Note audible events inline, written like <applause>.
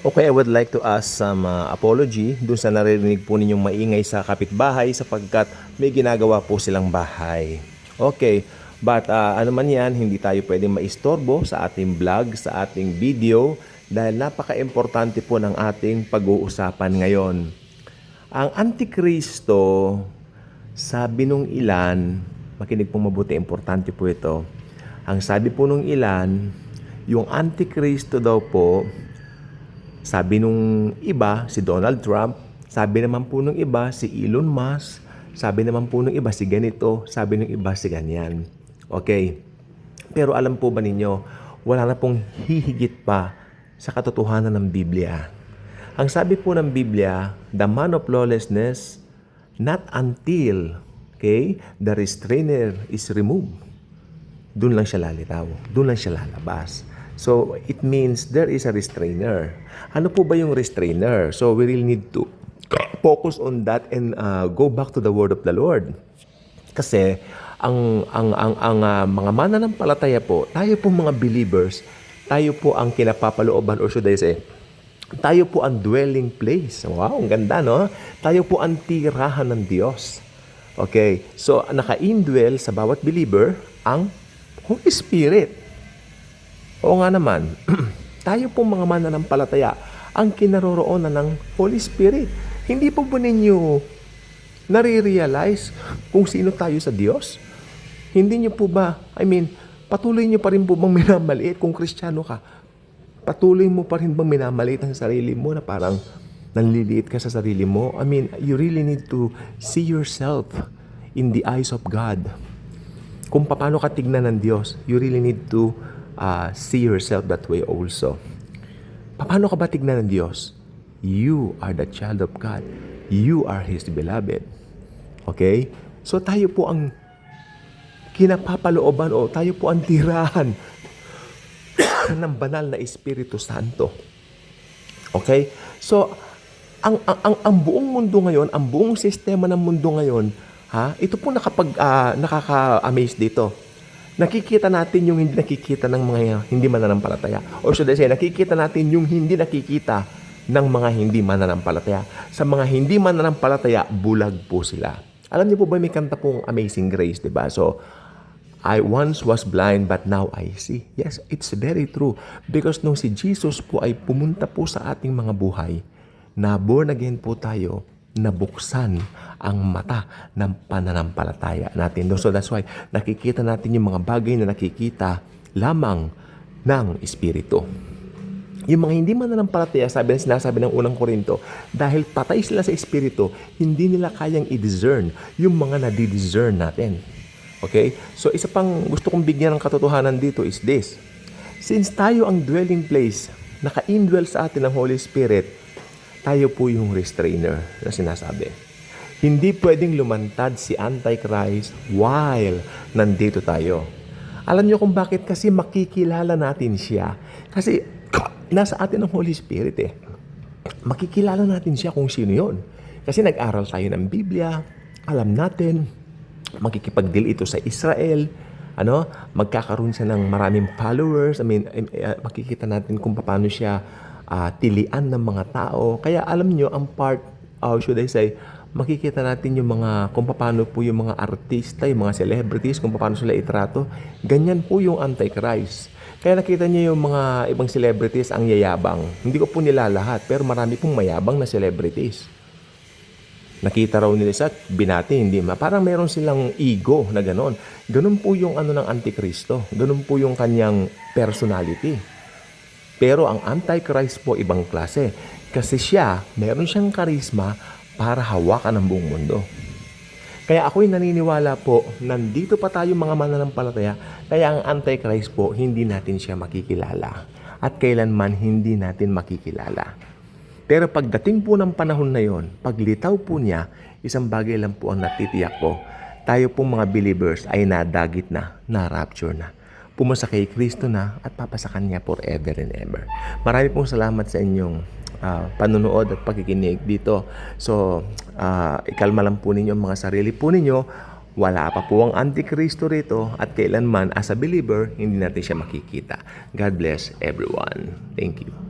Okay, I would like to ask some uh, apology dun sa naririnig po ninyong maingay sa kapitbahay sapagkat may ginagawa po silang bahay. Okay, but uh, ano man yan, hindi tayo pwedeng maistorbo sa ating vlog, sa ating video dahil napaka-importante po ng ating pag-uusapan ngayon. Ang Antikristo, sabi nung ilan, makinig po mabuti, importante po ito. Ang sabi po nung ilan, yung Antikristo daw po, sabi nung iba, si Donald Trump. Sabi naman po nung iba, si Elon Musk. Sabi naman po nung iba, si ganito. Sabi nung iba, si ganyan. Okay. Pero alam po ba ninyo, wala na pong hihigit pa sa katotohanan ng Biblia. Ang sabi po ng Biblia, the man of lawlessness, not until, okay, the restrainer is removed. Doon lang siya lalitaw. Doon lang siya lalabas. So, it means there is a restrainer. Ano po ba yung restrainer? So, we really need to focus on that and uh, go back to the word of the Lord. Kasi ang ang ang ang uh, mga mananampalataya po, tayo po mga believers, tayo po ang kinapapalooban or should I say, tayo po ang dwelling place. Wow, ang ganda, no? Tayo po ang tirahan ng Diyos. Okay, so naka-indwell sa bawat believer ang Holy Spirit. Oo nga naman, <clears throat> tayo po mga mananampalataya ang kinaroroonan ng Holy Spirit. Hindi po ba ninyo nare-realize kung sino tayo sa Diyos? Hindi niyo po ba, I mean, patuloy niyo pa rin po bang <laughs> minamaliit kung kristyano ka? Patuloy mo pa rin bang minamaliit ang sarili mo na parang nanliliit ka sa sarili mo? I mean, you really need to see yourself in the eyes of God. Kung paano ka tignan ng Diyos, you really need to uh, see yourself that way also. Paano ka ba tignan ng Diyos? You are the child of God. You are His beloved. Okay? So tayo po ang kinapapalooban o tayo po ang tirahan <coughs> ng banal na Espiritu Santo. Okay? So, ang, ang, ang, ang buong mundo ngayon, ang buong sistema ng mundo ngayon, ha, ito po nakapag, ah, nakaka-amaze dito. Nakikita natin yung hindi nakikita ng mga hindi mananampalataya. Or should I say, nakikita natin yung hindi nakikita ng mga hindi mananampalataya. Sa mga hindi mananampalataya, bulag po sila. Alam niyo po ba may kanta pong Amazing Grace, di ba? So, I once was blind but now I see. Yes, it's very true. Because nung si Jesus po ay pumunta po sa ating mga buhay, na born again po tayo, nabuksan ang mata ng pananampalataya natin. So that's why nakikita natin yung mga bagay na nakikita lamang ng Espiritu. Yung mga hindi mananampalataya, sabi na sinasabi ng unang Korinto, dahil patay sila sa Espiritu, hindi nila kayang i-discern yung mga nadi-discern natin. Okay? So isa pang gusto kong bigyan ng katotohanan dito is this. Since tayo ang dwelling place, naka-indwell sa atin ng Holy Spirit, tayo po yung restrainer na sinasabi. Hindi pwedeng lumantad si Antichrist while nandito tayo. Alam niyo kung bakit? Kasi makikilala natin siya. Kasi nasa atin ang Holy Spirit eh. Makikilala natin siya kung sino yon. Kasi nag-aral tayo ng Biblia, alam natin, makikipag-deal ito sa Israel, ano, magkakaroon siya ng maraming followers. I mean, eh, makikita natin kung paano siya ah, tilian ng mga tao. Kaya alam niyo ang part, how should I say, makikita natin yung mga, kung paano po yung mga artista, yung mga celebrities, kung paano sila itrato. Ganyan po yung Antichrist. Kaya nakita niyo yung mga ibang celebrities ang yayabang. Hindi ko po nila lahat, pero marami pong mayabang na celebrities. Nakita raw nila sa binati, hindi ma. Parang meron silang ego na ganon. Ganon po yung ano ng Antikristo. Ganon po yung kanyang personality. Pero ang Antichrist po ibang klase. Kasi siya, meron siyang karisma para hawakan ang buong mundo. Kaya ako'y naniniwala po, nandito pa tayo mga mananampalataya, kaya ang Antichrist po, hindi natin siya makikilala. At kailanman hindi natin makikilala. Pero pagdating po ng panahon na yon, paglitaw po niya, isang bagay lang po ang natitiyak ko. Tayo pong mga believers ay nadagit na, na-rapture na. Pumasa kay Kristo na at papasakan niya forever and ever. Marami pong salamat sa inyong ah, panunood at pakikinig dito. So, ah, ikalma lang po ninyo ang mga sarili po ninyo. Wala pa po ang Antikristo rito at kailanman as a believer, hindi natin siya makikita. God bless everyone. Thank you.